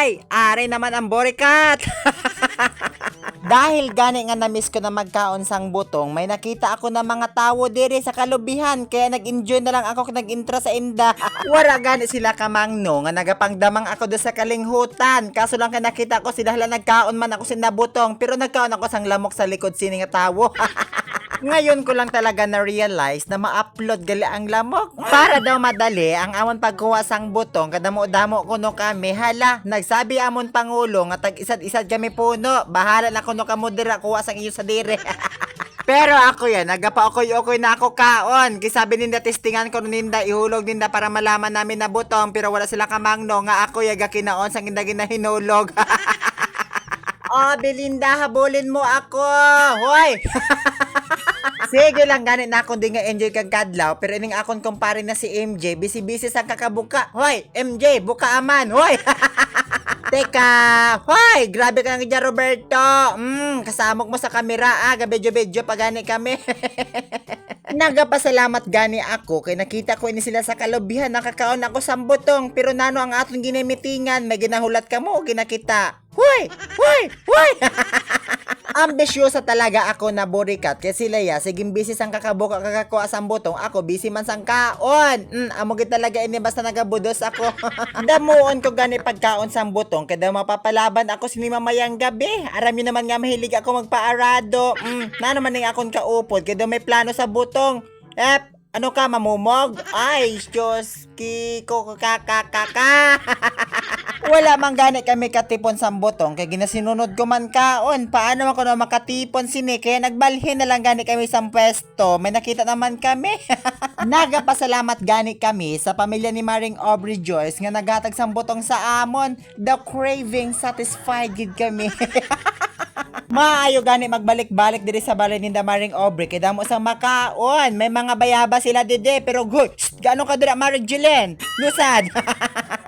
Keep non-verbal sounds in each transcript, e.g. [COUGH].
Hay! Ari naman ang borikat! [LAUGHS] Dahil gani nga na-miss ko na magkaon sang butong, may nakita ako na mga tawo diri sa kalubihan, kaya nag-enjoy na lang ako nag-intra sa inda. [LAUGHS] Wara gani sila kamangno nga nagapangdamang ako do sa kalinghutan. Kaso lang kay nakita ko sila nagkaon man ako sin butong, pero nagkaon ako sang lamok sa likod sini nga tawo. [LAUGHS] Ngayon ko lang talaga na-realize na ma-upload gali ang lamok. Para daw madali ang amon pagkuha sang butong, kadamo-damo kuno kami. Hala, nagsabi amon pangulo nga tag isad-isad kami puno. Bahala na kuno kamo dira kuha sang iyo sa dire. [LAUGHS] Pero ako yan, nagapa okoy-okoy na ako kaon. Kisabi ninda testingan ko ninda, ihulog ninda para malaman namin na butong. Pero wala sila kamangno nga ako yaga kinaon sang inda ginahinulog. [LAUGHS] oh, Belinda, habulin mo ako. Hoy! [LAUGHS] Sige lang ganit na ako di nga enjoy kag kadlaw pero ining akon kumpare na si MJ busy-busy sa kakabuka. Hoy, MJ, buka aman. Hoy. [LAUGHS] Teka, hoy, grabe ka nga Roberto. Mm, kasamok mo sa kamera, ah, gabedyo-bedyo pa gani kami. [LAUGHS] Nagapasalamat gani ako kay nakita ko ini sila sa kalubihan nakakaon ako sa butong pero nano ang aton ginemitingan may ginahulat ka mo o ginakita. Hoy! Hoy! Hoy! [LAUGHS] Ambisyosa talaga ako na borikat kay sila ya siging busy sang kakabuka kakakuha sang butong ako busy man sang kaon. Mm, amo gid talaga ini basta nagabudos ako. [LAUGHS] Damuon ko gani pagkaon sang butong kada mapapalaban ako sini mamayang gabi. Aram niyo naman nga mahilig ako magpaarado. Mm, na naman ning akon kaupod kay daw may plano sa butong. Ep, ano ka mamumog? Ay, Diyos, kiko kakakaka. [LAUGHS] Wala man gani kami katipon sa butong kay ginasinunod ko man kaon. Paano man ko na makatipon sini kaya nagbalhin na lang gani kami sa pwesto. May nakita naman kami. [LAUGHS] Nagapasalamat gani kami sa pamilya ni Maring Aubrey Joyce nga naghatag sa butong sa amon. The craving satisfied gid kami. [LAUGHS] Maayo gani magbalik-balik diri sa balay ni Damaring Aubrey kay damo sa makaon. May mga bayaba sila dide pero good. Gaano ka dira Maring Jillian? Lusad. [LAUGHS]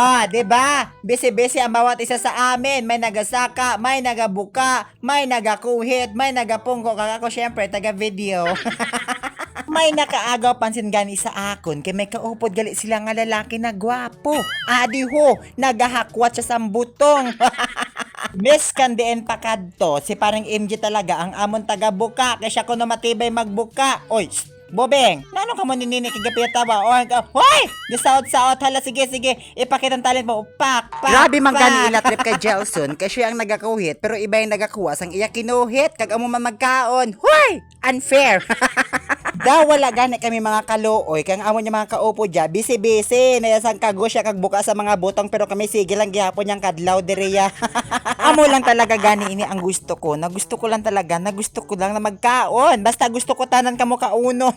Ah, 'di ba? Busy-busy ang bawat isa sa amin. May nagasaka, may nagabuka, may nagakuhit, may nagapungko. Kaka ko syempre taga video. [LAUGHS] may nakaagaw pansin gani sa akon kay may kaupod gali sila nga lalaki na gwapo. Adi ho, nagahakwat sa butong. [LAUGHS] Miss Candian Pakadto, si parang MJ talaga ang amon taga buka kay siya kuno matibay magbuka. Oy, Bobeng, nano ka mo ninini kagapita ba? O hoy! Gisaot-saot, hala, sige, sige, ipakita ang talent mo, pak, pak, Grabe man gani trip kay [LAUGHS] Jelson kay siya ang nagakuhit pero iba yung nagakuha sang iya kinuhit kag amo man magkaon. Hoy! Unfair. [LAUGHS] Daw wala gani kami mga kaluoy kang amo niya mga kaupo dya busy busy na sang kago siya kag buka sa mga butong pero kami sige lang gihapon yang kadlaw diriya. [LAUGHS] amo lang talaga gani ini ang gusto ko. Na gusto ko lang talaga na gusto ko lang na magkaon. Basta gusto ko tanan kamo kauno.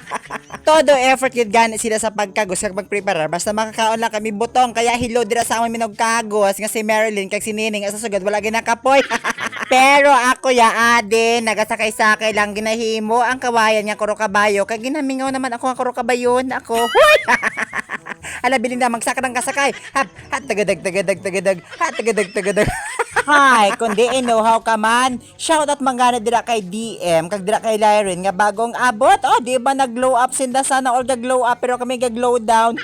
[LAUGHS] Todo effort yun gani sila sa pagkagos kag magpreparar basta makakaon lang kami butong kaya hilo dira sa amon minog kagos nga si Marilyn kag si Nining asa sugad wala ginakapoy. [LAUGHS] Pero ako ya ade nagasakay-sakay lang ginahimo ang kawayan nga kuro kabayo kag ginamingaw naman ako nga kuro kabayon ako. [LAUGHS] Ala bilin na magsaka ng kasakay. Hap, hat tagadag tagadag tagadag. Hat tagadag tagadag. [LAUGHS] Hi, kundi inuhaw ka man. Shout out mangana dira kay DM, kag dira kay Lyrin nga bagong abot. Oh, di ba nag-glow up sinda sana all glow up pero kami gag-glow down.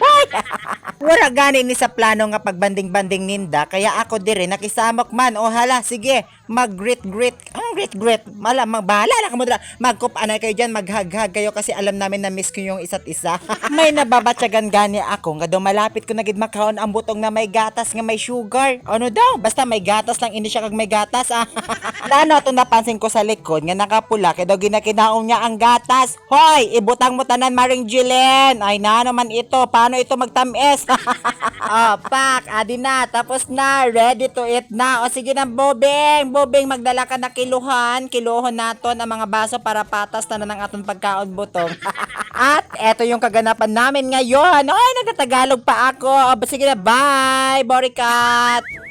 [LAUGHS] Wala gani ni sa plano nga pagbanding-banding ninda kaya ako dire nakisamok man. Oh hala, sige, mag-grit grit. Ang grit. Mala magbahala na kamo dira. Magkup anay kayo diyan, maghaghag kayo kasi alam namin na miss ko yung isa't isa. [LAUGHS] may nababatyagan gani ako nga daw malapit ko na gid makaon ang butong na may gatas nga may sugar. Ano daw? Basta may gatas lang ini siya kag may gatas ah. [LAUGHS] Lano to napansin ko sa likod nga nakapula kay daw ginakinaong niya ang gatas. Hoy, ibutang mo tanan Maring Jillian. Ay na naman ito. Paano ito magtamis? [LAUGHS] oh, pak, adi na. Tapos na. Ready to eat na. O sige na, Bobeng. Bobeng, magdala ka na kiluhan. Kiluhon naton ang mga baso para patas na ng aton pagkaon butong. [LAUGHS] At eto yung kaganapan namin ngayon. Ay, nagtatagalog pa ako. O, sige na, bye, Boricat.